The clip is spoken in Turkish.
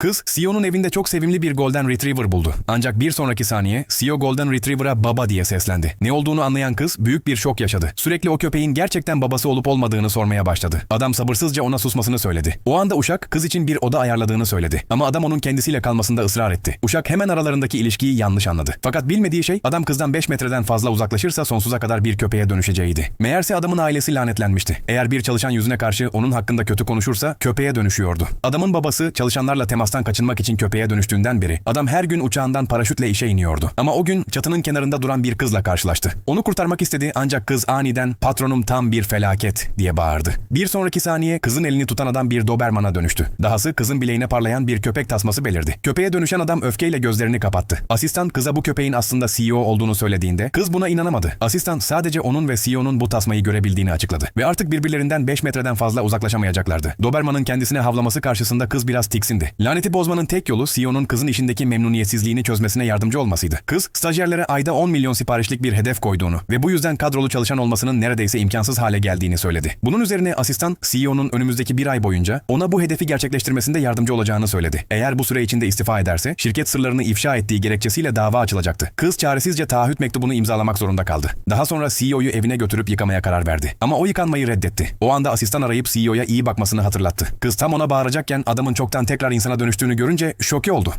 Kız, CEO'nun evinde çok sevimli bir Golden Retriever buldu. Ancak bir sonraki saniye CEO Golden Retriever'a baba diye seslendi. Ne olduğunu anlayan kız büyük bir şok yaşadı. Sürekli o köpeğin gerçekten babası olup olmadığını sormaya başladı. Adam sabırsızca ona susmasını söyledi. O anda Uşak kız için bir oda ayarladığını söyledi. Ama adam onun kendisiyle kalmasında ısrar etti. Uşak hemen aralarındaki ilişkiyi yanlış anladı. Fakat bilmediği şey adam kızdan 5 metreden fazla uzaklaşırsa sonsuza kadar bir köpeğe dönüşeceğiydi. Meğerse adamın ailesi lanetlenmişti. Eğer bir çalışan yüzüne karşı onun hakkında kötü konuşursa köpeğe dönüşüyordu. Adamın babası çalışanlarla temastan kaçınmak için köpeğe dönüştüğünden beri adam her gün uçağından paraşütle işe iniyordu. Ama o gün çatının kenarında duran bir kızla karşılaştı. Onu kurtarmak istedi ancak kız aniden patronum tam bir felaket diye bağırdı. Bir sonraki saniye kızın elini tutan adam bir Doberman'a dönüştü. Dahası kızın bileğine parlayan bir köpek tasması belirdi. Köpeğe dönüşen adam öfkeyle gözlerini kapattı. Asistan kıza bu köpeğin aslında CEO olduğunu söylediğinde kız buna inanamadı. Asistan sadece onun ve CEO'nun bu tasmayı görebildiğini açıkladı. Ve artık birbirlerinden 5 metreden fazla uzaklaşamayacaklardı. Doberman'ın kendisine havlaması karşısında kız biraz tiksindi. Laneti bozmanın tek yolu CEO'nun kızın işindeki memnuniyetsizliğini çözmesine yardımcı olmasıydı. Kız, stajyerlere ayda 10 milyon siparişlik bir hedef koyduğunu ve bu yüzden kadrolu çalışan olmasının neredeyse imkansız hale geldiğini söyledi. Bunun üzerine asistan CEO'nun önümüzdeki bir ay boyunca ona bu hedefi gerçekleştirmesinde yardımcı olacağını söyledi. Eğer bu süre içinde istifa ederse şirket sırlarını ifşa ettiği gerekçesiyle dava açılacaktı. Kız çaresizce taahhüt mektubunu imzalamak zorunda kaldı. Daha sonra CEO'yu evine götürüp yıkamaya karar verdi. Ama o yıkanmayı reddetti. O anda asistan arayıp CEO'ya iyi bakmasını hatırlattı. Kız tam ona bağıracakken adamın çoktan tekrar insana dönüştüğünü görünce şoke oldu.